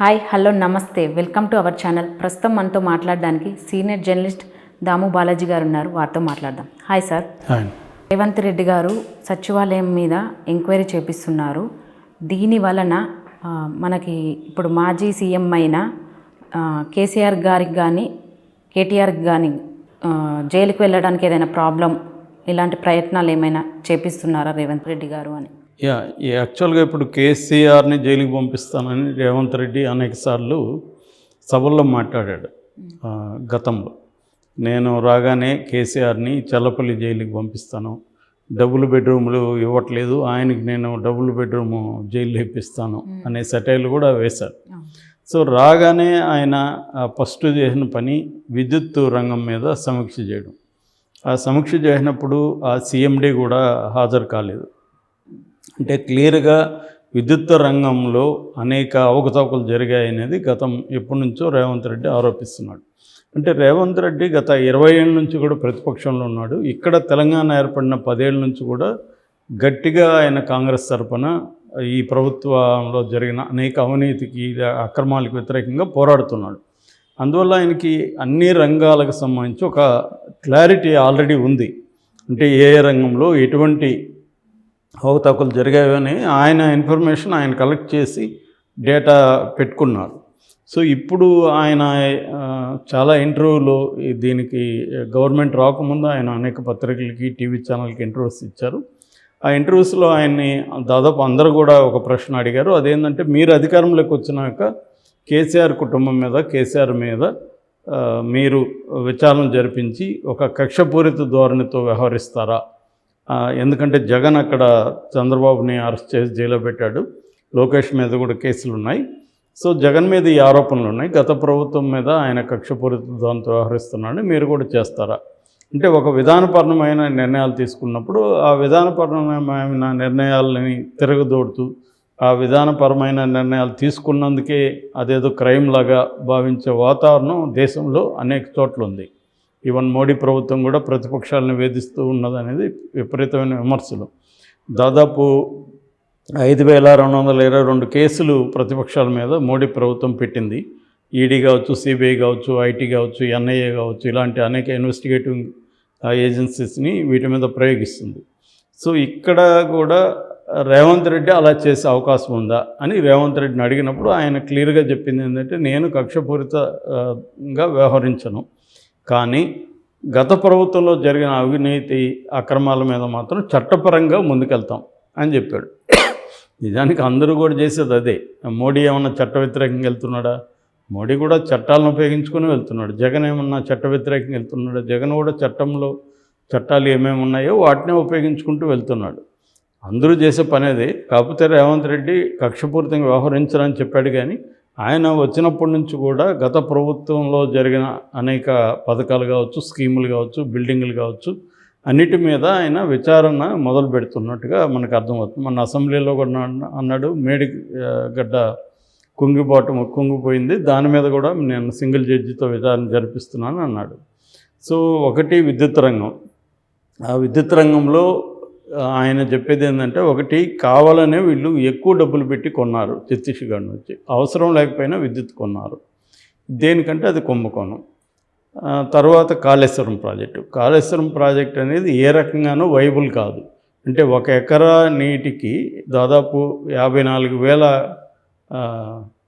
Hi hello నమస్తే. Welcome to our channel. ప్రస్తుతం మనతో మాట్లాడడానికి సీనియర్ జర్నలిస్ట్ దాము బాలాజీ గారు ఉన్నారు. వారితో మాట్లాడదాం. Hi sir. రేవంత్ రెడ్డి గారు సచివాలయం మీద ఎంక్వైరీ చేపిస్తున్నారు. దీని వలన మనకి ఇప్పుడు మాజీ సీఎం అయిన కేసీఆర్ గారికి కానీ కేటీఆర్కి కానీ జైలుకి వెళ్ళడానికి ఏదైనా ప్రాబ్లం ఇలాంటి ప్రయత్నాలు ఏమైనా చేపిస్తున్నారా రేవంత్ రెడ్డి గారు అని? యా ఈ యాక్చువల్గా ఇప్పుడు కేసీఆర్ని జైలుకి పంపిస్తానని రేవంత్ రెడ్డి అనేక సార్లు సభల్లో మాట్లాడాడు గతంలో. నేను రాగానే కేసీఆర్ని చల్లపల్లి జైలుకి పంపిస్తాను డబుల్ బెడ్రూమ్లు ఇవ్వట్లేదు ఆయనకి నేను డబుల్ బెడ్రూమ్ జైలు ఇప్పిస్తాను అనే సెటైలు కూడా వేశారు. సో రాగానే ఆయన ఫస్ట్ చేసిన పని విద్యుత్ రంగం మీద సమీక్ష చేయడం. ఆ సమీక్ష చేసినప్పుడు ఆ సీఎండీ కూడా హాజరు కాలేదు. అంటే క్లియర్గా విద్యుత్ రంగంలో అనేక అవకతవకలు జరిగాయనేది గతం ఎప్పటి నుంచో రేవంత్ రెడ్డి ఆరోపిస్తున్నాడు. అంటే రేవంత్ రెడ్డి గత ఇరవై ఏళ్ళ నుంచి కూడా ప్రతిపక్షంలో ఉన్నాడు. ఇక్కడ తెలంగాణ ఏర్పడిన పదేళ్ళ నుంచి కూడా గట్టిగా ఆయన కాంగ్రెస్ తరపున ఈ ప్రభుత్వంలో జరిగిన అనేక అవినీతికి అక్రమాలకు వ్యతిరేకంగా పోరాడుతున్నాడు. అందువల్ల ఆయనకి అన్ని రంగాలకు సంబంధించి ఒక క్లారిటీ ఆల్రెడీ ఉంది. అంటే ఏ ఏ రంగంలో ఎటువంటి అవకతవకలు జరిగాయని ఆయన ఇన్ఫర్మేషన్ ఆయన కలెక్ట్ చేసి డేటా పెట్టుకున్నారు. సో ఇప్పుడు ఆయన చాలా ఇంటర్వ్యూలో దీనికి గవర్నమెంట్ రాకముందు ఆయన అనేక పత్రికలకి టీవీ ఛానల్కి ఇంటర్వ్యూస్ ఇచ్చారు. ఆ ఇంటర్వ్యూస్లో ఆయన్ని దాదాపు అందరూ కూడా ఒక ప్రశ్న అడిగారు. అదేంటంటే మీరు అధికారంలోకి వచ్చినాక కేసీఆర్ కుటుంబం మీద కేసీఆర్ మీద మీరు విచారణ జరిపించి ఒక కక్షపూరిత ధోరణితో వ్యవహరిస్తారా? ఎందుకంటే జగన్ అక్కడ చంద్రబాబుని అరెస్ట్ చేసి జైల్లో పెట్టాడు. లోకేష్ మీద కూడా కేసులు ఉన్నాయి. సో జగన్ మీద ఈ ఆరోపణలు ఉన్నాయి. గత ప్రభుత్వం మీద ఆయన కక్షపూరిత దానితో వ్యవహరిస్తున్నాడు. మీరు కూడా చేస్తారా? అంటే ఒక విధానపరమైన నిర్ణయాలు తీసుకున్నప్పుడు ఆ విధానపరమైన నిర్ణయాలని తిరగదోడుతూ ఆ విధానపరమైన నిర్ణయాలు తీసుకున్నందుకే అదేదో క్రైమ్ లాగా భావించే వాతావరణం దేశంలో అనేక చోట్ల ఉంది. ఈవెన్ మోడీ ప్రభుత్వం కూడా ప్రతిపక్షాలను వేధిస్తూ ఉన్నదనేది విపరీతమైన విమర్శలు. దాదాపు ఐదు వేల రెండు వందల ఇరవై రెండు కేసులు ప్రతిపక్షాల మీద మోడీ ప్రభుత్వం పెట్టింది. ఈడీ కావచ్చు సిబిఐ కావచ్చు ఐటీ కావచ్చు ఎన్ఐఏ కావచ్చు ఇలాంటి అనేక ఇన్వెస్టిగేటివ్ ఏజెన్సీస్ని వీటి మీద ప్రయోగిస్తుంది. సో ఇక్కడ కూడా రేవంత్ రెడ్డి అలా చేసే అవకాశం ఉందా అని రేవంత్ రెడ్డిని అడిగినప్పుడు ఆయన క్లియర్గా చెప్పింది ఏంటంటే నేను కక్షపూరితంగా వ్యవహరించను. కానీ గత ప్రభుత్వంలో జరిగిన అవినీతి అక్రమాల మీద మాత్రం చట్టపరంగా ముందుకెళ్తాం అని చెప్పాడు. నిజానికి అందరూ కూడా చేసేది అదే. మోడీ ఏమన్నా చట్ట వ్యతిరేకంగా వెళ్తున్నాడా? మోడీ కూడా చట్టాలను ఉపయోగించుకొని వెళ్తున్నాడు. జగన్ ఏమన్నా చట్ట వ్యతిరేకంగా వెళ్తున్నాడా? జగన్ కూడా చట్టంలో చట్టాలు ఏమేమి ఉన్నాయో వాటినే ఉపయోగించుకుంటూ వెళ్తున్నాడు. అందరూ చేసే పని కాకపోతే రేవంత్ రెడ్డి కక్షపూరితంగా వ్యవహరించారని చెప్పాడు కానీ ఆయన వచ్చినప్పటి నుంచి కూడా గత ప్రభుత్వంలో జరిగిన అనేక పథకాలు కావచ్చు స్కీములు కావచ్చు బిల్డింగ్లు కావచ్చు అన్నిటి మీద ఆయన విచారణ మొదలు పెడుతున్నట్టుగా మనకు అర్థమవుతుంది. మన అసెంబ్లీలో కూడా అన్న- అన్నాడు మేడి గడ్డ కుంగిపోవటం కుంగిపోయింది దాని మీద కూడా నేను సింగిల్ జడ్జితో విచారణ జరిపిస్తున్నాను అన్నాడు. సో ఒకటి విద్యుత్ రంగం. ఆ విద్యుత్ రంగంలో ఆయన చెప్పేది ఏంటంటే ఒకటి కావాలనే వీళ్ళు ఎక్కువ డబ్బులు పెట్టి కొన్నారు ఛత్తీస్గఢ్ నుంచి. అవసరం లేకపోయినా విద్యుత్ కొన్నారు. దేనికంటే అది కుంభకోణం. తర్వాత కాళేశ్వరం ప్రాజెక్టు. కాళేశ్వరం ప్రాజెక్ట్ అనేది ఏ రకంగానూ వైబుల్ కాదు. అంటే ఒక ఎకరా నీటికి దాదాపు యాభై నాలుగు వేల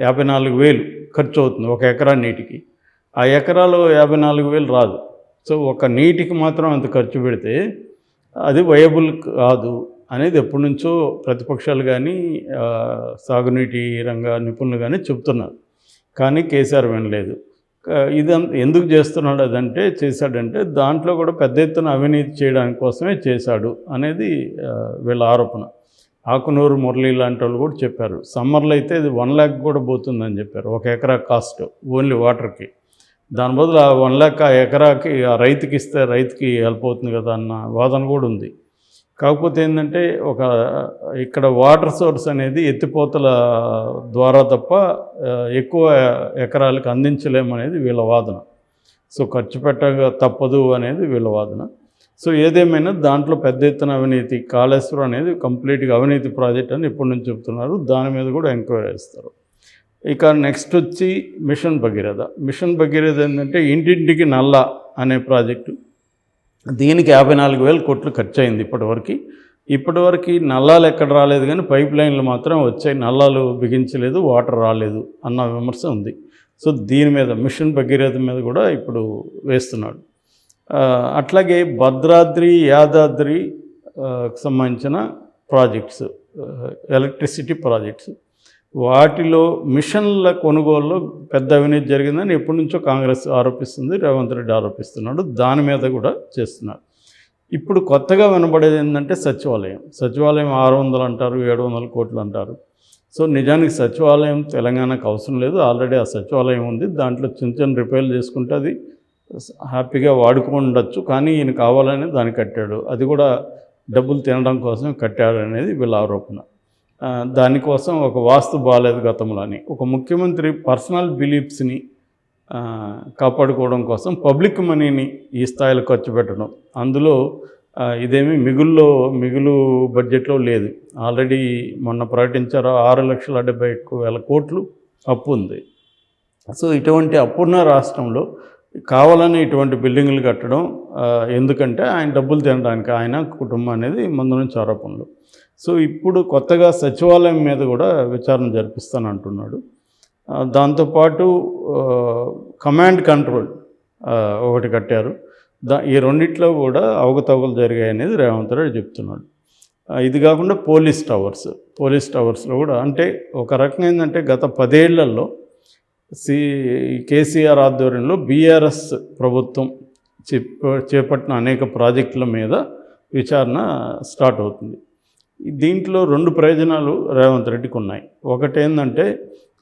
యాభై నాలుగు వేలు ఖర్చు అవుతుంది ఒక ఎకరా నీటికి. ఆ ఎకరాలో యాభై నాలుగు వేలు రాదు. సో ఒక నీటికి మాత్రం అంత ఖర్చు పెడితే అది వయబుల్ కాదు అనేది ఎప్పటి నుంచో ప్రతిపక్షాలు కానీ సాగునీటి రంగ నిపుణులు కానీ చెప్తున్నారు. కానీ కేసీఆర్ వినలేదు క- ఇది ఎందుకు చేస్తున్నాడు అదంటే చేశాడంటే దాంట్లో కూడా పెద్ద ఎత్తున అవినీతి చేయడానికి కోసమే చేశాడు అనేది వీళ్ళ ఆరోపణ. ఆకునూరు మురళి లాంటి వాళ్ళు కూడా చెప్పారు. సమ్మర్లో అయితే ఇది వన్ ల్యాక్ కూడా పోతుందని చెప్పారు. ఒక ఎకరా కాస్ట్ ఓన్లీ వాటర్కి. దాని బదులు ఆ వన్ ల్యాక్ ఆ ఎకరాకి ఆ రైతుకి ఇస్తే రైతుకి హెల్ప్ అవుతుంది కదా అన్న వాదన కూడా ఉంది. కాకపోతే ఏంటంటే ఒక ఇక్కడ వాటర్ సోర్స్ అనేది ఎత్తిపోతల ద్వారా తప్ప ఎక్కువ ఎకరాలకు అందించలేమనేది వీళ్ళ వాదన. సో ఖర్చు పెట్టక తప్పదు అనేది వీళ్ళ వాదన. సో ఏదేమైనా దాంట్లో పెద్ద ఎత్తున అవినీతి కాళేశ్వరం అనేది కంప్లీట్గా అవినీతి ప్రాజెక్ట్ అని ఇప్పటి నుంచి చెప్తున్నారు. దాని మీద కూడా ఎంక్వైరీ చేస్తారు. ఇక నెక్స్ట్ వచ్చి మిషన్ భగీరథ. మిషన్ భగీరథ ఏంటంటే ఇంటింటికి నల్ల అనే ప్రాజెక్టు. దీనికి యాభై నాలుగు వేల కోట్లు ఖర్చు అయింది ఇప్పటివరకు. ఇప్పటివరకు నల్లాలు ఎక్కడ రాలేదు కానీ పైప్ లైన్లు మాత్రం వచ్చాయి. నల్లాలు బిగించలేదు వాటర్ రాలేదు అన్న విమర్శ ఉంది. సో దీని మీద మిషన్ భగీరథ మీద కూడా ఇప్పుడు వేస్తున్నాడు. అట్లాగే భద్రాద్రి యాదాద్రి సంబంధించిన ప్రాజెక్ట్స్ ఎలక్ట్రిసిటీ ప్రాజెక్ట్స్. వాటిలో మిషన్ల కొనుగోలులో పెద్ద అవినీతి జరిగిందని ఎప్పటి నుంచో కాంగ్రెస్ ఆరోపిస్తుంది రేవంత్ రెడ్డి ఆరోపిస్తున్నాడు దాని మీద కూడా చేస్తున్నారు. ఇప్పుడు కొత్తగా వినబడేది ఏంటంటే సచివాలయం. సచివాలయం ఆరు వందలు అంటారు ఏడు వందల కోట్లు అంటారు. సో నిజానికి సచివాలయం తెలంగాణకు అవసరం లేదు ఆల్రెడీ ఆ సచివాలయం ఉంది దాంట్లో చిన్న చిన్న రిపేర్లు చేసుకుంటే అది హ్యాపీగా వాడుకుండొచ్చు కానీ ఈయన కావాలని దాన్ని కట్టాడు. అది కూడా డబ్బులు తినడం కోసం కట్టాడు అనేది వీళ్ళ ఆరోపణ. దానికోసం ఒక వాస్తు బాగాలేదు గతంలో అని ఒక ముఖ్యమంత్రి పర్సనల్ బిలీఫ్స్ని కాపాడుకోవడం కోసం పబ్లిక్ మనీని ఈ స్థాయిలో ఖర్చు పెట్టడం. అందులో ఇదేమి మిగుల్లో మిగులు బడ్జెట్లో లేదు. ఆల్రెడీ మొన్న ప్రకటించారు ఆరు లక్షల డెబ్బై ఎక్కువ వేల కోట్లు అప్పు ఉంది. సో ఇటువంటి అప్పున్న రాష్ట్రంలో కావాలని ఇటువంటి బిల్డింగ్లు కట్టడం ఎందుకంటే ఆయన డబ్బులు తినడానికి ఆయన కుటుంబం అనేది ముందు నుంచి ఆరోపణలు. సో ఇప్పుడు కొత్తగా సచివాలయం మీద కూడా విచారణ జరిపిస్తానంటున్నాడు. ఆ, దాంతోపాటు కమాండ్ కంట్రోల్ ఒకటి కట్టారు. దా ఈ రెండిట్లో కూడా అవకతవకలు జరిగాయి అనేది రేవంత్ రెడ్డి చెప్తున్నాడు. ఇది కాకుండా పోలీస్ టవర్స్ పోలీస్ టవర్స్లో కూడా అంటే ఒక రకంగా ఏంటంటే గత పదేళ్ళలో సి కేసీఆర్ ఆధ్వర్యంలో బీఆర్ఎస్ ప్రభుత్వం చేప చేపట్టిన అనేక ప్రాజెక్టుల మీద విచారణ స్టార్ట్ అవుతుంది. దీంట్లో రెండు ప్రయోజనాలు రేవంత్ రెడ్డికి ఉన్నాయి. ఒకటేందంటే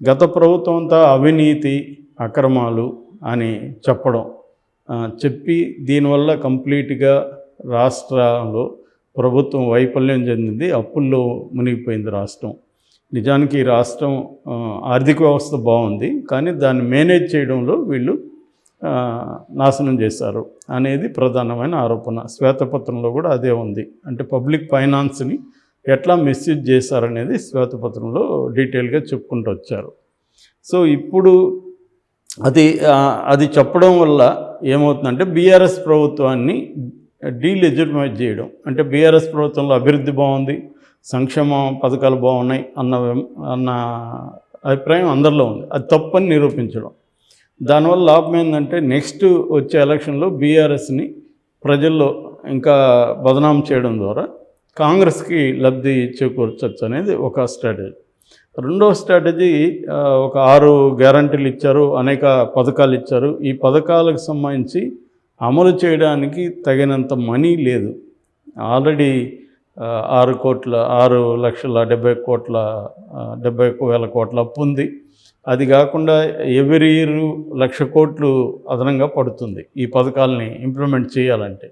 గత ప్రభుత్వం అంతా అవినీతి అక్రమాలు అని చెప్పడం. చెప్పి దీనివల్ల కంప్లీట్గా రాష్ట్రంలో ప్రభుత్వం వైఫల్యం చెందింది అప్పుల్లో మునిగిపోయింది రాష్ట్రం. నిజానికి ఈ రాష్ట్రం ఆర్థిక వ్యవస్థ బాగుంది కానీ దాన్ని మేనేజ్ చేయడంలో వీళ్ళు నాశనం చేశారు అనేది ప్రధానమైన ఆరోపణ. శ్వేతపత్రంలో కూడా అదే ఉంది. అంటే పబ్లిక్ ఫైనాన్స్ని ఎట్లా మిస్యూజ్ చేశారనేది శ్వేతపత్రంలో డీటెయిల్గా చెప్పుకుంటూ వచ్చారు. సో ఇప్పుడు అది అది చెప్పడం వల్ల ఏమవుతుందంటే బీఆర్ఎస్ ప్రభుత్వాన్ని డీలెజిటిమైజ్ చేయడం. అంటే బీఆర్ఎస్ ప్రభుత్వంలో అభివృద్ధి బాగుంది సంక్షేమ పథకాలు బాగున్నాయి అన్న అన్న అభిప్రాయం అందరిలో ఉంది. అది తప్పని నిరూపించడం. దానివల్ల లాభం ఏంటంటే నెక్స్ట్ వచ్చే ఎలక్షన్లో బీఆర్ఎస్ని ప్రజల్లో ఇంకా బదనాం చేయడం ద్వారా కాంగ్రెస్కి లబ్ధి చేకూర్చవచ్చు అనేది ఒక స్ట్రాటజీ. రెండో స్ట్రాటజీ ఒక ఆరు గ్యారంటీలు ఇచ్చారు అనేక పథకాలు ఇచ్చారు. ఈ పథకాలకు సంబంధించి అమలు చేయడానికి తగినంత మనీ లేదు. ఆల్రెడీ ఆరు కోట్ల ఆరు లక్షల డెబ్బై కోట్ల డెబ్బై వేల కోట్ల అప్పు ఉంది. అది కాకుండా ఎవరి ఇయర్ లక్ష కోట్లు అదనంగా పడుతుంది ఈ పథకాలని ఇంప్లిమెంట్ చేయాలంటే.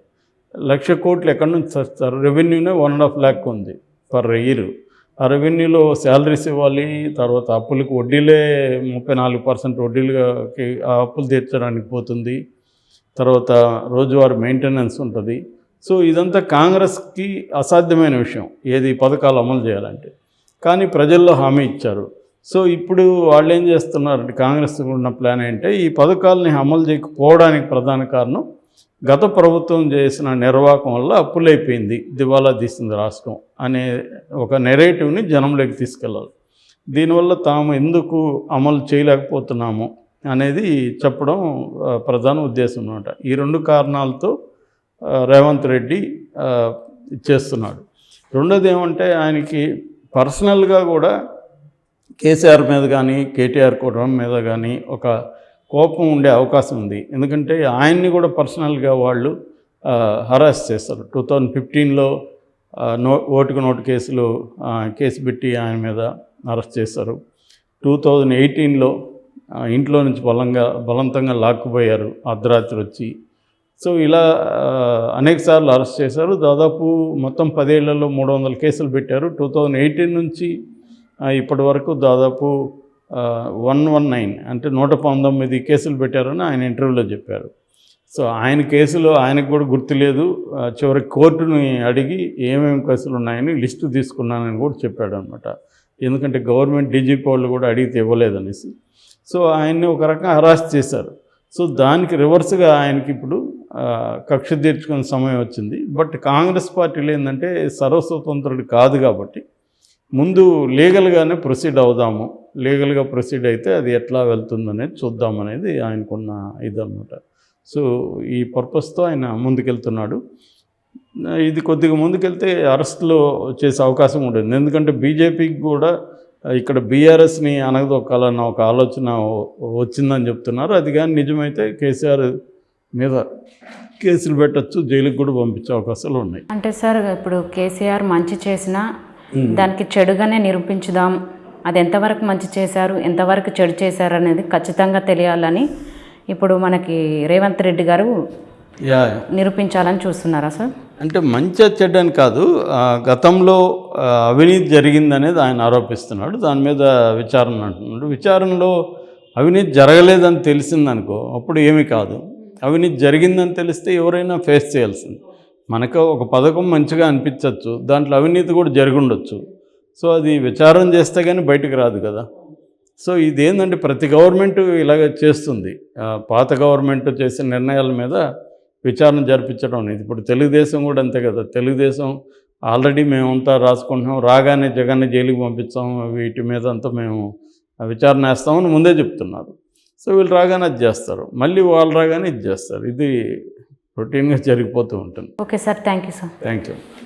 లక్ష కోట్లు ఎక్కడి నుంచి వస్తారు? రెవెన్యూనే వన్ అండ్ హాఫ్ ల్యాక్ ఉంది పర్ ఇయర్ ఆ రెవెన్యూలో శాలరీస్ ఇవ్వాలి తర్వాత అప్పులకు వడ్డీలే ముప్పై నాలుగు పర్సెంట్ వడ్డీలకి ఆ అప్పులు తీర్చడానికి పోతుంది. తర్వాత రోజువారీ మెయింటెనెన్స్ ఉంటుంది. సో ఇదంతా కాంగ్రెస్కి అసాధ్యమైన విషయం ఏది పథకాలు అమలు చేయాలంటే. కానీ ప్రజల్లో హామీ ఇచ్చారు. సో ఇప్పుడు వాళ్ళు ఏం చేస్తున్నారంటే కాంగ్రెస్ ఉన్న ప్లాన్ ఏంటంటే ఈ పథకాలని అమలు చేయకపోవడానికి ప్రధాన కారణం గత ప్రభుత్వం చేసిన నిర్వాహకం వల్ల అప్పులైపోయింది. దివాలా తీసింది రాష్ట్రం అనే ఒక నెరేటివ్ని జనంలోకి తీసుకెళ్ళాలి. దీనివల్ల తాము ఎందుకు అమలు చేయలేకపోతున్నాము అనేది చెప్పడం ప్రధాన ఉద్దేశం అనమాట ఈ రెండు కారణాలతో రేవంత్ రెడ్డి చేస్తున్నాడు. రెండోది ఏమంటే ఆయనకి పర్సనల్గా కూడా కేసీఆర్ మీద కానీ కేటీఆర్ కుటుంబం మీద కానీ ఒక కోపం ఉండే అవకాశం ఉంది. ఎందుకంటే ఆయన్ని కూడా పర్సనల్గా వాళ్ళు హరాస్ చేస్తారు. టూ థౌజండ్ ఫిఫ్టీన్లో నో ఓటుకు నోటు కేసులు కేసు పెట్టి ఆయన మీద అరెస్ట్ చేశారు. టూ థౌజండ్ ఎయిటీన్లో ఇంట్లో నుంచి బలంగా బలవంతంగా లాక్కుపోయారు అర్ధరాత్రి వచ్చి. సో ఇలా అనేక సార్లు అరెస్ట్ చేశారు. దాదాపు మొత్తం పదేళ్ళలో మూడు వందల కేసులు పెట్టారు. టూ థౌజండ్ ఎయిటీన్ నుంచి ఇప్పటి వరకు దాదాపు వన్ వన్ నైన్ అంటే నూట పంతొమ్మిది కేసులు పెట్టారని ఆయన ఇంటర్వ్యూలో చెప్పారు. సో ఆయన కేసులో ఆయనకు కూడా గుర్తులేదు చివరి కోర్టుని అడిగి ఏమేమి కేసులు ఉన్నాయని లిస్టు తీసుకున్నానని కూడా చెప్పాడు అనమాట ఎందుకంటే గవర్నమెంట్ డీజీపీ వాళ్ళు కూడా అడిగితే ఇవ్వలేదనేసి. సో ఆయన్ని ఒక రకంగా హరాస్ట్ చేశారు. సో దానికి రివర్స్గా ఆయనకి ఇప్పుడు కక్ష తీర్చుకునే సమయం వచ్చింది. బట్ కాంగ్రెస్ పార్టీలు ఏంటంటే సర్వస్వతంత్రుడు కాదు కాబట్టి ముందు లీగల్గానే ప్రొసీడ్ అవుదాము. లీగల్గా ప్రొసీడ్ అయితే అది ఎట్లా వెళ్తుందనేది చూద్దామనేది ఆయనకున్న ఇదన్నమాట. సో ఈ పర్పస్తో ఆయన ముందుకెళ్తున్నాడు. ఇది కొద్దిగా ముందుకెళ్తే అరెస్ట్లో చేసే అవకాశం ఉంటుంది. ఎందుకంటే బీజేపీకి కూడా ఇక్కడ బీఆర్ఎస్ని అనగదొక్కాలన్న ఒక ఆలోచన వచ్చిందని చెప్తున్నారు. అది కానీ నిజమైతే కేసీఆర్ మీద కేసులు పెట్టచ్చు జైలుకి కూడా పంపించే అవకాశాలు ఉన్నాయి. అంటే సార్ ఇప్పుడు కేసీఆర్ మంచి చేసినా దానికి చెడుగానే నిరూపించుదాం అది ఎంతవరకు మంచి చేశారు ఎంతవరకు చెడు చేశారు అనేది ఖచ్చితంగా తెలియాలని ఇప్పుడు మనకి రేవంత్ రెడ్డి గారు నిరూపించాలని చూస్తున్నారా సార్? అంటే మంచి చెడ్డని కాదు గతంలో అవినీతి జరిగిందనేది ఆయన ఆరోపిస్తున్నాడు. దాని మీద విచారణ అంటున్నాడు. విచారణలో అవినీతి జరగలేదని తెలిసిందనుకో అప్పుడు ఏమీ కాదు. అవినీతి జరిగిందని తెలిస్తే ఎవరైనా ఫేస్ చేయాల్సింది. మనకు ఒక పథకం మంచిగా అనిపించవచ్చు దాంట్లో అవినీతి కూడా జరిగి ఉండొచ్చు. సో అది విచారణ చేస్తే కానీ బయటకు రాదు కదా. సో ఇదేంటంటే ప్రతి గవర్నమెంట్ ఇలాగ చేస్తుంది. పాత గవర్నమెంట్ చేసిన నిర్ణయాల మీద విచారణ జరిపించడం అనేది. ఇప్పుడు తెలుగుదేశం కూడా అంతే కదా. తెలుగుదేశం ఆల్రెడీ మేమంతా రాసుకుంటున్నాం. రాగానే జగన్ని జైలుకి పంపించాం వీటి మీద అంతా మేము విచారణ వేస్తామని ముందే చెప్తున్నారు. సో వీళ్ళు రాగానే అది చేస్తారు. మళ్ళీ వాళ్ళు రాగానే ఇది చేస్తారు. ఇది రొటీన్గా జరిగిపోతూ ఉంటుంది. Okay sir. Thank you sir. Thank you.